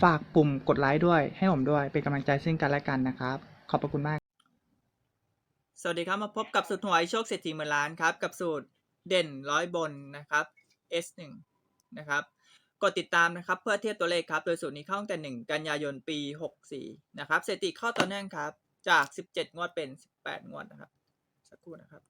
ฝากปุ่มกดไลค์ด้วย ให้ผมด้วย เป็นกำลังใจซึ่งกันและกันนะครับ ขอบพระคุณมาก สวัสดีครับ มาพบกับสูตรหวยโชคเศรษฐีหมื่นล้านครับ กับสูตรเด่นร้อยบนนะครับ S1 นะครับกดติดตามนะครับเพื่อเทียบตัวเลขครับโดยสูตรนี้เข้าตั้งแต่ 1 กันยายนปี 64 นะครับสถิติเข้าต่อเนื่องครับ จาก 17 งวดเป็น 18 งวดนะครับ สักครู่นะครับ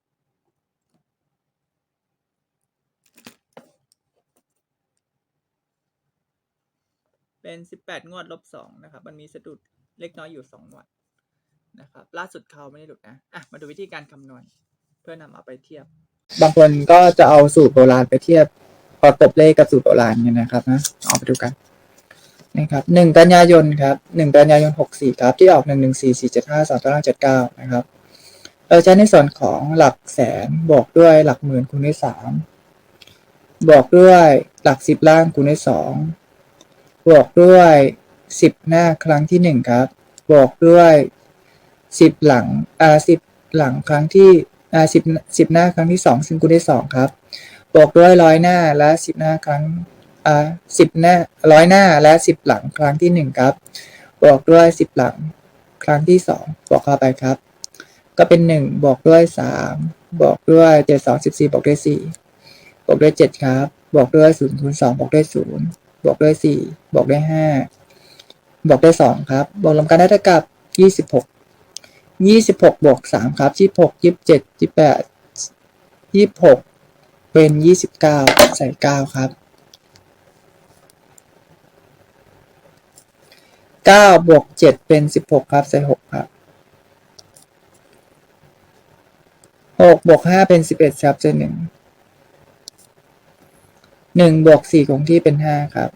เป็น 18 งวดลบ2นะครับ มันมีสะดุดเล็กน้อยอยู่ 2 งวดนะครับ ล่าสุดเขาไม่ได้หลุดนะ อะ มาดูวิธีการคำนวณ เพื่อนำเอาไปเทียบ บางคนก็จะเอาสูตรโบราณไปเทียบพอตบเลขกับสูตรโบราณเนี่ยนะครับนะเอาไปดูกันนะครับหนึ่งกันยายนครับหนึ่งกันยายนหกสี่ครับ ที่ออกหนึ่งหนึ่งสี่สี่เจ็ดห้าสองต้าเจ็ดเก้านะครับเราใช้ในส่วนของหลักแสนบวกด้วยหลักหมื่นคูณด้วยสามบวกด้วยหลักสิบล่างคูณด้วยสอง บวกด้วยสิบหน้าครั้งที่หนึ่งครับ บวกด้วยสิบหลังอ่าสิบหลังครั้งที่อ่าสิบสิบหน้าครั้งที่สองซึ่งกูได้สองครับ บวกด้วยร้อยหน้าและสิบหน้าครั้งอ่าสิบหน้าร้อยหน้าและสิบหลังครั้งที่หนึ่งครับ บวกด้วยสิบหลังครั้งที่สองบวกเข้าไปครับ ก็เป็นหนึ่งบวกด้วยสามบวกด้วยเจ็ดสองสิบสี่บวกด้วยสี่บวกด้วยเจ็ดครับ บวกด้วยศูนย์คูณสองบวกด้วยศูนย์ บวกด้วยสี่บวกด้วยห้าบวกด้วยสองครับ บวกรวมกันได้เท่ากับยี่สิบหกยี่สิบหกบวกสามครับยี่หกยี่เจ็ดยี่แปดยี่หกเป็นยี่สิบเก้าใส่เก้าครับเก้าบวกเจ็ดเป็นสิบหกครับ ใส่หกครับหกบวกห้าเป็นสิบเอ็ดครับใส่หนึ่ง หนึ่งบวกสี่คงที่เป็นห้าครับ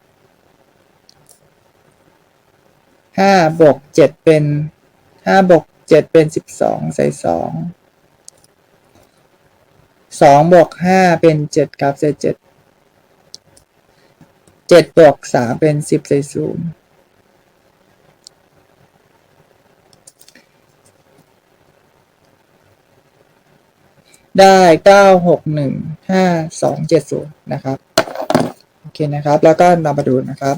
ห้าบวกเจ็ดเป็นห้าบวกเจ็ดเป็นสิบสองใส่สองสองบวกห้าเป็นเจ็ดครับใส่เจ็ดเจ็ดบวกสามเป็นสิบใส่ศูนย์ได้เก้าหกหนึ่งห้าสองเจ็ดศูนย์นะครับ เคนะครับ แล้วก็นำมาดูนะครับ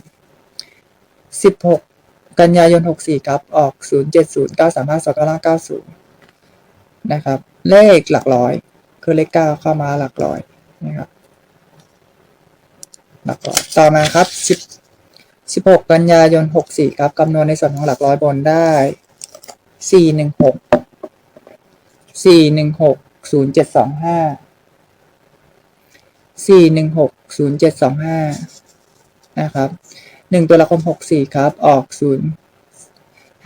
สิบหกกันยายน 64 ครับ ออก 0 7 0 9 3 5 2 9 9 0 นะครับ เลขหลักร้อย คือเลข 9 เข้ามาหลักร้อยนะครับ หลักร้อย ต่อมาครับ 10 16 กันยายน 64 ครับคำนวณในส่วนของหลักร้อยบนได้ 416 416 0725 416 0725นะครับหนึ่งตัวละครหกสี่ครับ ออกศูนย์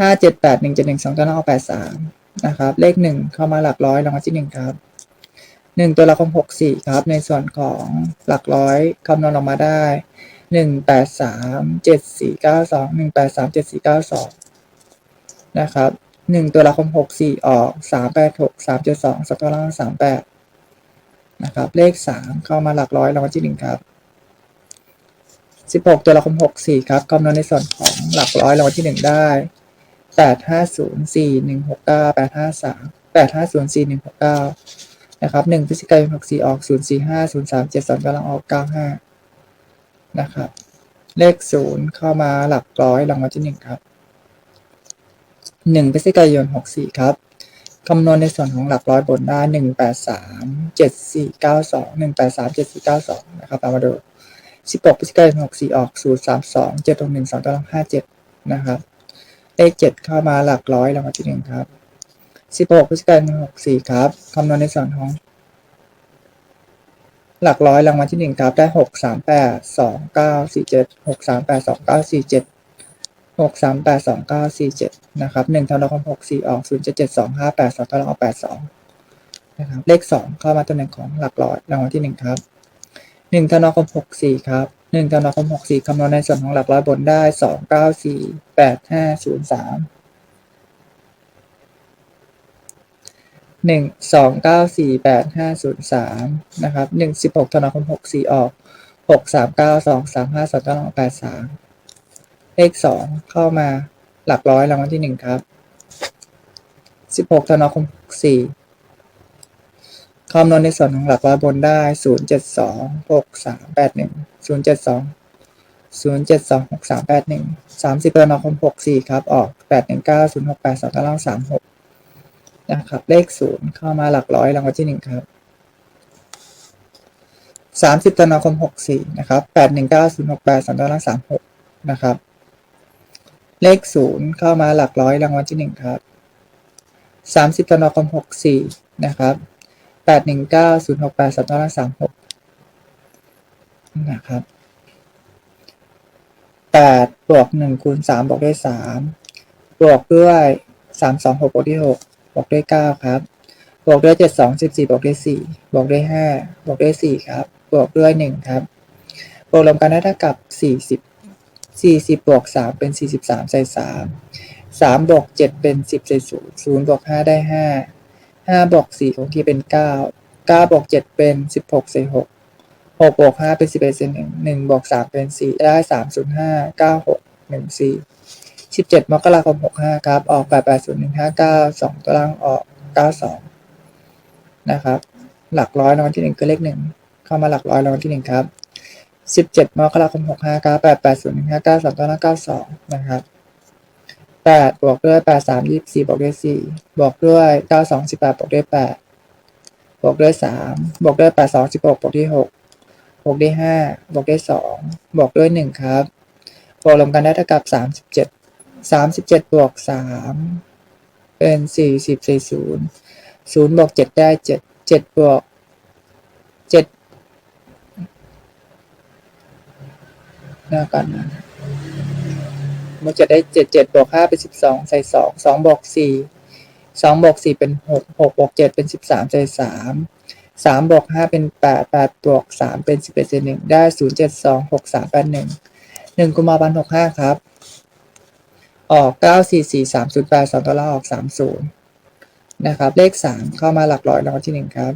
ห้าเจ็ดแปดหนึ่งเจ็ดหนึ่งสองตัวละครแปดสามนะครับ เลขหนึ่งเข้ามาหลักร้อยรางวัลที่หนึ่งครับหนึ่งตัวละครหกสี่ครับ ในส่วนของหลักร้อยคำนวณออกมาได้หนึ่งแปดสามเจ็ดสี่เก้าสองหนึ่งแปดสามเจ็ดสี่เก้าสองนะครับหนึ่งตัวละครหกสี่ออกสามแปดหกสามเจ็ดสองสองตัวละครสามแปด นะครับ เลขสามเข้ามาหลักร้อยรางวัลที่หนึ่งครับสิบหกตัวละครหกสี่ครับคำนวณในส่วนของหลักร้อยรางวัลที่หนึ่งได้แปดห้าศูนย์สี่หนึ่งหกเก้าแปดห้าสามแปดห้าศูนย์สี่หนึ่งหกเก้านะครับหนึ่งพฤศจิกายนหกสี่ออกศูนย์สี่ห้าศูนย์สามเจ็ดสองกำลังออกเก้าห้านะครับ เลขศูนย์เข้ามาหลักร้อยรางวัลที่หนึ่งครับหนึ่งพฤศจิกายนหกสี่ครับ คำนวณในส่วนของหลักร้อยบนได้หนึ่งแปดสามเจ็ดสี่เก้าสองหนึ่งแปดสามเจ็ดสี่เก้าสองนะครับเอามาดูสิบหกพฤศจิกายนหกสี่ออกศูนย์สามสองเจ็ดหกหนึ่งสองตารางห้าเจ็ดนะครับเลขเจ็ดเข้ามาหลักร้อยรางวัลที่หนึ่งครับสิบหกพฤศจิกายนหกสี่ครับคำนวณในส่วนของ หลักร้อยรางวัลที่หนึ่งครับได้หกสามแปดสองเก้าสี่เจ็ดหกสามแปดสองเก้าสี่เจ็ด หกสามแปดสองเก้าสี่เจ็ดนะครับหนึ่งธันวาคมหกสี่ออกศูนย์เจ็ดเจ็ดสองห้าแปดสองธันวาคมแปดสองนะครับเลขสองเข้ามาตำแหน่งของหลักร้อยรางวัลที่หนึ่งครับหนึ่งธันวาคมหกสี่ครับหนึ่งธันวาคมหกสี่คำนวณในส่วนของหลักร้อยบนได้สองเก้าสี่แปดห้าศูนย์สามหนึ่งสองเก้าสี่แปดห้าศูนย์สามนะครับหนึ่งสิบหกธันวาคมหกสี่ออกหกสามเก้าสองสามห้าสองเก้าแปดสาม เลขสองเข้ามาหลักร้อยรางวัลที่หนึ่งครับสิบหกธันวาคมสี่คำนวณในส่วนของหลักร้อยบนได้ศูนย์เจ็ดสองหกสามแปดหนึ่งศูนย์เจ็ดสองศูนย์เจ็ดสองหกสามแปดหนึ่งสามสิบธันวาคมหกสี่ครับ ออกแปดหนึ่งเก้าศูนย์หกแปดสองเก้างสามหกนะครับ เลขศูนย์เข้ามาหลักร้อยรางวัลที่หนึ่งครับสามสิบธันวาคมหกสี่นะครับแปดหนึ่งเก้าศูนย์หกแปดสองเก้างสามหกนะครับ เลขศูนย์เข้ามาหลักร้อยรางวัลที่หนึ่งครับสามสิบธันวาคมหกสี่นะครับแปดหนึ่งเก้าศูนย์หกแปดสองเก้าสามหกนะครับแปดบวกหนึ่งคูณสามบวกด้วยสามบวกด้วยสามสองหกบวกด้วยหกบวกด้วยเก้าครับ บวกด้วยเจ็ดสองสิบสี่บวกด้วยสี่บวกด้วยห้าบวกด้วยสี่ครับ บวกด้วยหนึ่งครับ บวกรวมกันได้เท่ากับสี่สิบ สี่สิบบวกสามเป็นสี่สิบสามใส่สามสามบวกเจ็ดเป็นสิบใส่ศูนย์ศูนย์บวกห้าได้ห้าห้าบวกสี่คงที่เป็นเก้าเก้าบวกเจ็ดเป็นสิบหกใส่หกหกบวกห้าเป็นสิบเอ็ดใส่หนึ่งหนึ่งบวกสามเป็นสี่ได้สามศูนย์ห้าเก้าหกหนึ่งสี่สิบเจ็ดมกราคมหกห้าครับ ออกแปดแปดศูนย์หนึ่งห้าเก้าสองตารางออกเก้าสองนะครับ หลักร้อยรางวัลที่หนึ่งคือเลขหนึ่งเข้ามาหลักร้อยรางวัลที่หนึ่งครับ 17 มกราคม 65 9 8 8 0 1 5 9 3 9 9 2 นะครับ8บวกด้วย 8 3 24 บวกด้วย 4 บวกด้วย 9 2 18 บวกด้วย 8 บวกด้วย 3 บวกด้วย 8 2 16 บวกด้วย6บวกด้วย5บวกด้วย 2 บวกด้วย 1 ครับ บวกรวมกันได้เท่ากับ 37 37 บวก 3 เป็น 40 40 0บวก 7 ได้ 7 7 บวก 7 หน้ากันนะบวกเจ็ดได้เจ็ดเจ็ดบวกห้าเป็นสิบสองใส่สองสองบวกสี่สองบวกสี่เป็นหกหกบวกเจ็ดเป็นสิบสามใส่สามสามบวกห้าเป็นแปดแปดบวกสามเป็นสิบเอ็ดใส่หนึ่งได้ศูนย์เจ็ดสองหกสามแปดหนึ่งหนึ่งกุมภาพันธ์หกห้าครับ ออกเก้าสี่สี่สามศูนย์แปดสองตัวละออกสามศูนย์นะครับ เลขสามเข้ามาหลักร้อยรางวัลที่หนึ่งครับ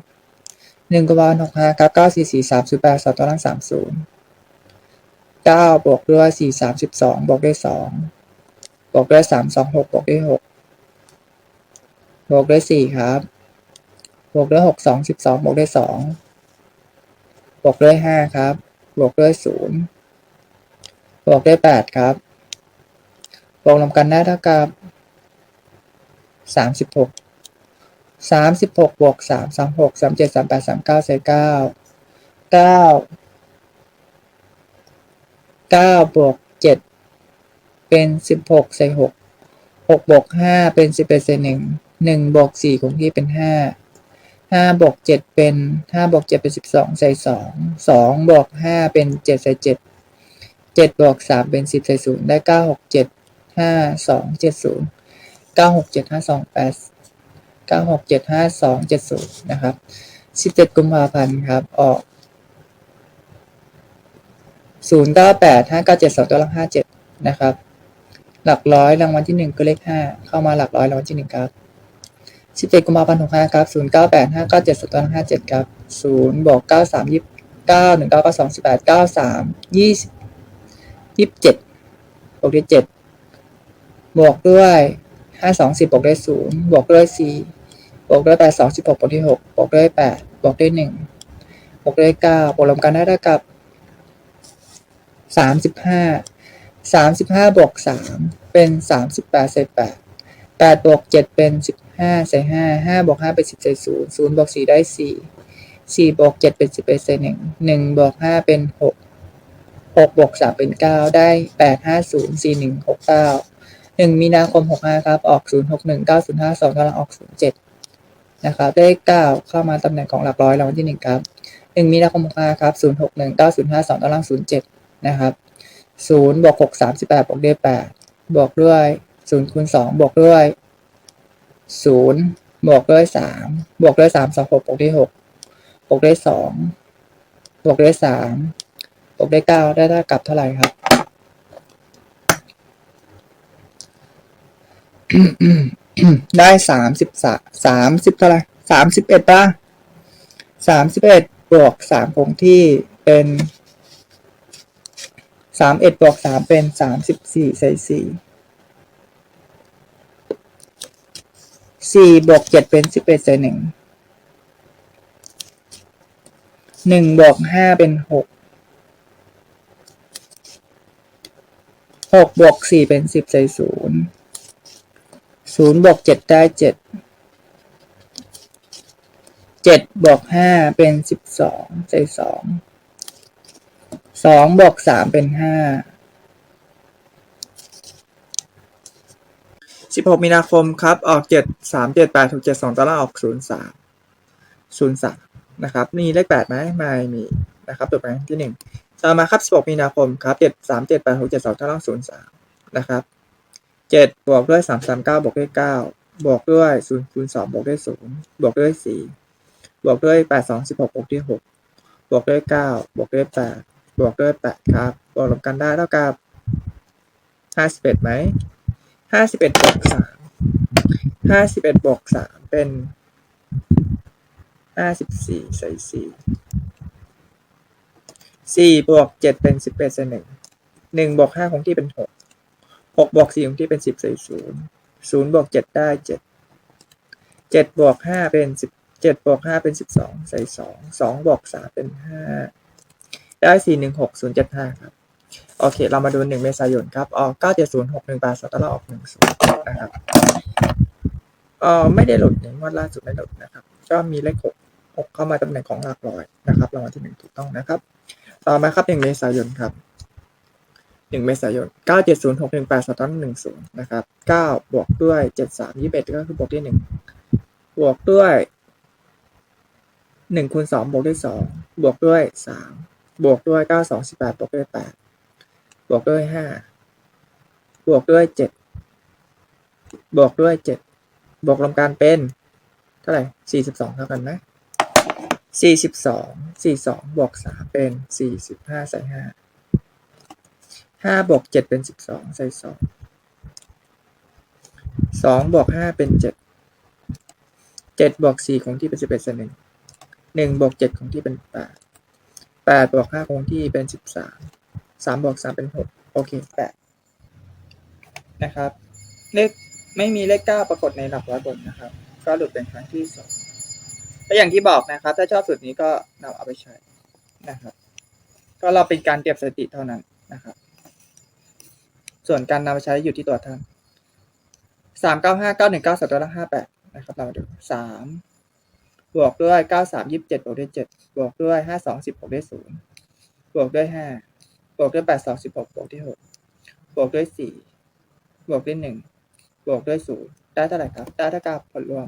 หนึ่งกุมภาพันธ์หกห้าครับเก้าสี่สี่สามศูนย์แปดสองตัวละสามศูนย์ เก้าบวกด้วยสี่สามสิบสองบวกด้วยสองบวกด้วยสามสองหกบวกด้วยหกบวกด้วยสี่ครับบวกด้วยหกสองสิบสองบวกด้วยสองบวกด้วยห้าครับบวกด้วยศูนย์บวกด้วยแปดครับบวกรวมกันได้เท่ากับสามสิบหกสามสิบหกบวกสามสามหกสามเจ็ดสามแปดสามเก้าใส่เก้าเก้าเก้า บวกเจ็ดเป็นสิบหกใส่หกหกบวกห้าเป็นสิบเอ็ดใส่หนึ่งหนึ่งบวกสี่คงที่เป็นห้าห้าบวกเจ็ดเป็นห้าบวกเจ็ดเป็นสิบสองใส่สองสองบวกห้าเป็นเจ็ดใส่เจ็ดเจ็ดบวกสามเป็นสิบใส่ศูนย์ได้เก้าหกเจ็ดห้าสองเจ็ดศูนย์เก้าหกเจ็ดห้าสองแปดเก้าหกเจ็ดห้าสองเจ็ดศูนย์นะครับสิบเจ็ดกุมภาพันธ์ครับ ออก ศูนย์เก้าแปดห้าเก้าเจ็ดสองตัวละห้าเจ็ดนะครับ หลักร้อยรางวัลที่หนึ่งก็เลขห้าเข้ามาหลักร้อยรางวัลที่หนึ่งครับสิบเจ็ดกุมภาพันธ์หกห้าครับศูนย์เก้าแปดห้าเก้าเจ็ดสองตัวละห้าเจ็ดครับศูนย์บวกเก้าสามยี่สิบเก้าหนึ่งเก้าเก้าสองสิบแปดเก้าสามยี่สิบยี่สิบเจ็ดบวกด้วยเจ็ดบวกด้วยห้าสองสิบบวกด้วยศูนย์บวกด้วยสี่บวกด้วยแปดสองสิบหกบวกด้วยหกบวกด้วยแปดบวกด้วยหนึ่งบวกด้วยเก้าบวกรวมกันได้เท่ากับ สามสิบห้าสามสิบห้าบวกสามเป็นสามสิบแปดใส่แปดแปดบวกเจ็ดเป็นสิบห้าใส่ห้าห้าบวกห้าเป็นสิบใส่ศูนย์ศูนย์บวกสี่ได้สี่สี่บวกเจ็ดเป็นสิบเอ็ดใส่หนึ่งหนึ่งบวกห้าเป็นหกหกบวกสามเป็นเก้าได้แปดห้าศูนย์สี่หนึ่งหกเก้าหนึ่งมีนาคมหกห้าครับ ออกศูนย์หกหนึ่งเก้าศูนย์ห้าสองกำลังออกศูนย์เจ็ดนะครับเลขเก้าเข้ามาตำแหน่งของหลักร้อยรางวัลที่หนึ่งครับหนึ่งมีนาคมหกห้าครับศูนย์หกหนึ่งเก้าศูนย์ห้าสองตารางศูนย์เจ็ด นะครับศูนย์บวกหกสามสิบแปดบวกด้วยแปดบวกด้วยศูนย์คูณสองบวกด้วยศูนย์บวกด้วยสามบวกด้วยสามสองหกบวกด้วยหกบวกด้วยสองบวกด้วยสามบวกด้วยเก้าได้เท่ากับเท่าไหร่ครับได้สามสิบสามสามสิบเท่าไหร่สามสิบเอ็ดป่ะสามสิบเอ็ดบวกสามคงที่เป็น สามเอ็ดบวกสามเป็นสามสิบสี่ใส่สี่สี่บวกเจ็ดเป็นสิบเอ็ดใส่หนึ่งหนึ่งบวกห้าเป็นหกหกบวกสี่เป็นสิบใส่ศูนย์ศูนย์บวกเจ็ดได้เจ็ดเจ็ดบวกห้าเป็นสิบสองใส่สอง สองบวกสามเป็นห้าสิบหกมีนาคมครับ ออกเจ็ดสามเจ็ดแปดถูกเจ็ดสองตารางออกศูนย์สามศูนย์สามนะครับ มีเลขแปดไหมไม่มีนะครับตัวแปรที่หนึ่งต่อมาครับสิบหกมีนาคมครับเจ็ดสามเจ็ดแปดหกเจ็ดสองตารางศูนย์สามนะครับเจ็ดบวกด้วยสามสามเก้าบวกด้วยเก้าบวกด้วยศูนย์คูณสองบวกด้วยศูนย์บวกด้วยสี่บวกด้วยแปดสองสิบหกบวกด้วยหกบวกด้วยเก้าบวกด้วยแปด บวกด้วยแปดครับบวกรวมกันได้เท่ากับห้าสิบเอ็ดไหมห้าสิบเอ็ดบวกสามห้าสิบเอ็ดบวกสามเป็นห้าสิบสี่ใส่สี่สี่บวกเจ็ดเป็นสิบเอ็ดใส่หนึ่งหนึ่งบวกห้าคงที่เป็นหกหกบวกสี่ของที่เป็นสิบใส่ศูนย์ศูนย์บวกเจ็ดได้เจ็ดเจ็ดบวกห้าเป็นสิบเจ็ดบวกห้าเป็นสิบสองใส่สองสองบวกสามเป็นห้า ได้สี่หนึ่งหกศูนย์เจ็ดห้าครับ โอเค เรามาดูหนึ่งเมษายนครับออกเก้าเจ็ดศูนย์หกหนึ่งแปดสตาร์ออกหนึ่งศูนย์นะครับเออไม่ได้หลุดในงวดล่าสุดไม่หลุดนะครับ ก็มีเลขหกหกเข้ามาตำแหน่งของหลักร้อยนะครับรางวัลที่หนึ่งถูกต้องนะครับ ต่อมาครับหนึ่งเมษายนครับหนึ่งเมษายนเก้าเจ็ดศูนย์หกหนึ่งแปดสตาร์หนึ่งศูนย์นะครับเก้าบวกด้วยเจ็ดสามยี่สิบเอ็ดก็คือบวกด้วยหนึ่งบวกด้วยหนึ่งคูณสองบวกด้วยสองบวกด้วยสาม บวกด้วยเก้าสองสิบแปดบวกด้วยแปดบวกด้วยห้าบวกด้วยเจ็ดบวกด้วยเจ็ดบวกรวมกันเป็น เท่าไหร่สี่สิบสองเท่ากันไหมสี่สิบสองสี่สองบวกสามเป็นสี่สิบห้าใส่ห้าห้าบวกเจ็ดเป็นสิบสองใส่สองสองบวกห้าเป็นเจ็ดเจ็ดบวกสี่คงที่เป็นสิบเอ็ดส่วนหนึ่หนึ่งบวกเจ็ดคงที่เป็นแปด แปดบวกห้าคงที่เป็นสิบสามสามบวกสามเป็นหกโอเคแปดนะครับ เลขไม่มีเลขเก้าปรากฏในหลักร้อยบนนะครับ ก็หลุดเป็นครั้งที่สองและอย่างที่บอกนะครับ ถ้าชอบสูตรนี้ก็นำเอาไปใช้นะครับ ก็เราเป็นการเก็บสติเท่านั้นนะครับ ส่วนการนำไปใช้อยู่ที่ตัวท่านสามเก้าห้าเก้าหนึ่งเก้าสองตัวละห้าแปดนะครับ เรามาดูสาม บวกด้วยเก้าสามยี่สิบเจ็ดบวกด้วยเจ็ดบวกด้วยห้าสองสิบบวกด้วยศูนย์บวกด้วยห้าบวกด้วยแปดสองสิบหกบวกด้วยหกบวกด้วยสี่บวกด้วยหนึ่งบวกด้วยศูนย์ได้เท่าไหร่ครับ ได้เท่ากับผลรวม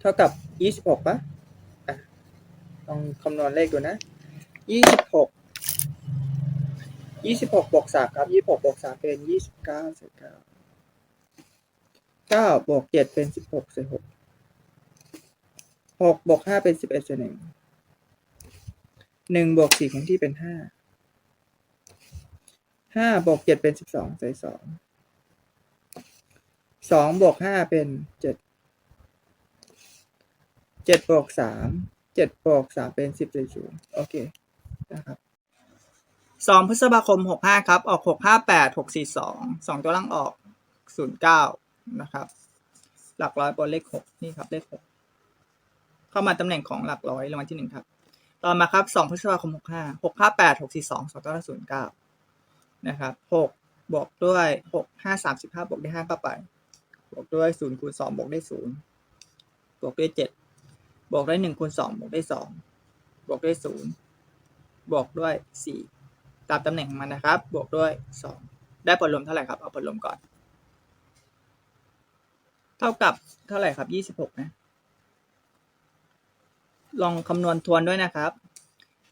เท่ากับยี่สิบหกปะอะลองคำนวณเลขดูนะยี่สิบหกยี่สิบหกบวกสามครับยี่สิบหกบวกสามเป็นยี่สิบเก้าใส่เก้า เก้าบวกเจ็ดเป็นสิบหกใส่หกหกบวกห้าเป็นสิบเอ็ดใส่หนึ่งหนึ่งบวกสี่ของที่เป็นห้าห้าบวกเจ็ดเป็นสิบสองใส่สองสองบวกห้าเป็นเจ็ดเจ็ดบวกสามเจ็ดบวกสามเป็นสิบใส่ศูนย์โอเคนะครับสองพฤษภาคมหกห้าครับ ออกหกห้าแปดหกสี่สองสองตัวล่างออกศูนย์เก้า นะครับ หลักร้อยบนเลขหกนี่ครับเลขหกเข้ามาตำแหน่งของหลักร้อยรางวัลที่หนึ่งครับต่อมาครับสองพฤษภาคมหกห้าหกห้าแปดหกสี่สองสองตัวละศูนย์เก้านะครับหกบวกด้วยหกห้าสามสิบห้าบวกด้วยห้าเข้าไป บวกด้วยศูนย์คูณสองบวกด้วยศูนย์บวกด้วยเจ็ดบวกด้วยหนึ่งคูณสองบวกด้วยสองบวกด้วยศูนย์บวกด้วยสี่ตามตำแหน่งมันนะครับ บวกด้วยสองได้ผลรวมเท่าไหร่ครับ เอาผลรวมก่อน ท่ากับเท่าไหร่ครับยี่สิบหกนะ ลองคำนวณทวนด้วยนะครับ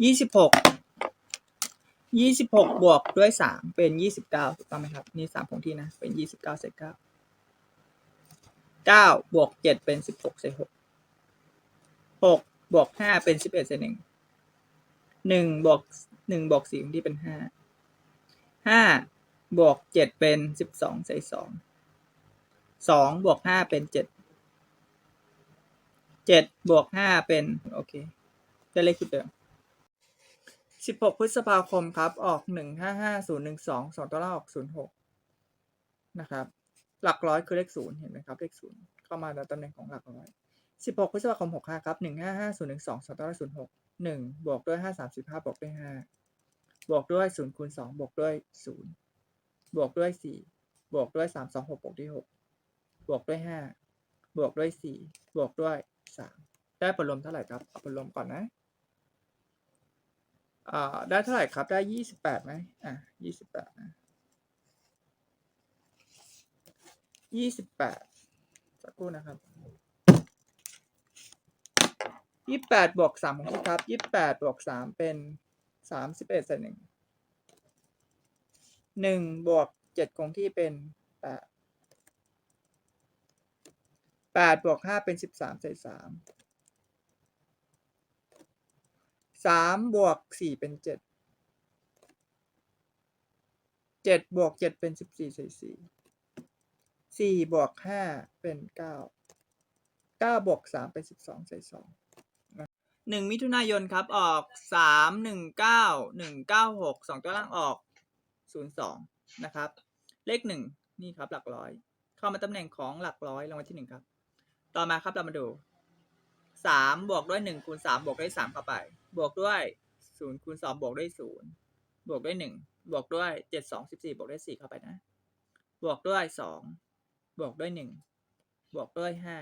ยี่สิบหกยี่สิบหกบวกด้วยสามเป็นยี่สิบเก้าถูกต้องไหมครับ นี่สามคงที่นะ เป็นยี่สิบเก้าเศษเก้าเก้าบวกเจ็ดเป็นสิบหกเศษหกหกบวกห้าเป็นสิบเอ็ดเศษหนึ่งหนึ่งบวกหนึ่งบวกสี่คงที่เป็นห้าห้าบวกเจ็ดเป็นสิบสองเศษสอง สองบวกห้าเป็นเจ็ดเจ็ดบวกห้าเป็น โอเค ได้เลขชุดเดิมสิบหกพฤษภาคมครับ ออกหนึ่งห้าห้าศูนย์หนึ่งสองสองตัวล่างออกศูนย์หกนะครับ หลักร้อยคือเลขศูนย์เห็นไหมครับ เลขศูนย์เข้ามาในตำแหน่งของหลักร้อยสิบหกพฤษภาคมหกห้าครับหนึ่งห้าห้าศูนย์หนึ่งสองสองตัวล่างศูนย์หกหนึ่งบวกด้วยห้าสามสิบห้าบวกด้วยห้าบวกด้วยศูนย์คูณสองบวกด้วยศูนย์บวกด้วยสี่บวกด้วยสามสองหกบวกด้วยหก บวกด้วยห้าบวกด้วยสี่บวกด้วยสามได้ผลรวมเท่าไหร่ครับเอาผลรวมก่อนนะอ่าได้เท่าไหร่ครับได้ยี่สิบแปดไหมอะยี่สิบแปดยี่สิบแปดสักครู่นะครับยี่แปดบวกสามของที่ครับยี่แปดบวกสามเป็นสามสิบเอ็ดส่วนหนึ่งหนึ่งบวกเจ็ดคงที่เป็นแปด แปดบวกห้าเป็นสิบสามใส่สามสามบวกสี่เป็นเจ็ดเจ็ดบวกเจ็ดเป็นสิบสี่ใส่สี่สี่บวกห้าเป็นเก้าเก้าบวกสามเป็นสิบสองใส่สองหนึ่งมิถุนายนครับออกสามหนึ่งเก้าหนึ่งเก้าหกสองตัวล่างออกศูนย์สองนะครับ เลขหนึ่งนี่ครับหลักร้อย เข้ามาตำแหน่งของหลักร้อยรางวัลที่หนึ่งครับ ต่อมาครับเรามาดูสามบวกด้วยหนึ่งคูณสามบวกด้วยสามเข้าไป บวกด้วยศูนย์คูณสองบวกด้วยศูนย์บวกด้วยหนึ่งบวกด้วยเจ็ดสองสิบสี่บวกด้วยสี่เข้าไปนะ บวกด้วยสองบวกด้วยหนึ่งบวกด้วยห้า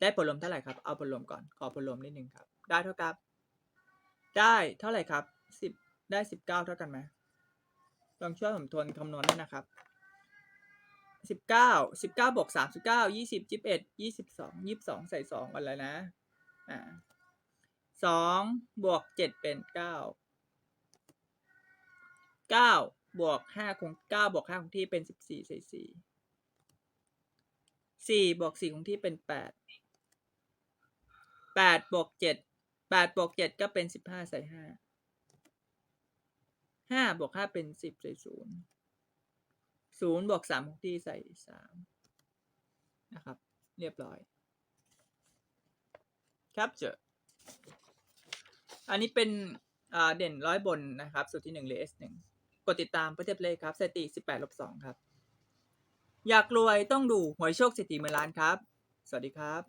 ได้ผลรวมเท่าไหร่ครับ เอาผลรวมก่อน ขอผลรวมนิดนึงครับ ได้เท่ากับ ได้เท่าไหร่ครับสิบได้สิบเก้าเท่ากันไหมลองช่วยผมทวนคำนวณด้วยนะครับ สิบเก้าสิบเก้าบวกสามสิบเก้ายี่สิบยี่สิบเอ็ดยี่สิบสองยี่สิบสองใส่สองกันเลยนะอ่าสองบวกเจ็ดเป็นเก้าเก้าบวกห้าคงเก้าบวกห้าคงที่เป็นสิบสี่ใส่สี่สี่บวกสี่คงที่เป็นแปดแปดบวกเจ็ดแปดบวกเจ็ดก็เป็นสิบห้าใส่ห้าห้าบวกห้าเป็นสิบใส่ศูนย์ ศูนย์บวกสามของที่ใส่สามนะครับ เรียบร้อย capture อันนี้เป็นเด่นร้อยบนนะครับ สูตรที่หนึ่งเลสหนึ่งกดติดตามเพื่อเทปเลขครับสถิติสิบแปดลบสองครับ อยากรวยต้องดูหวยโชคสถิติเมื่อล้านครับ สวัสดีครับ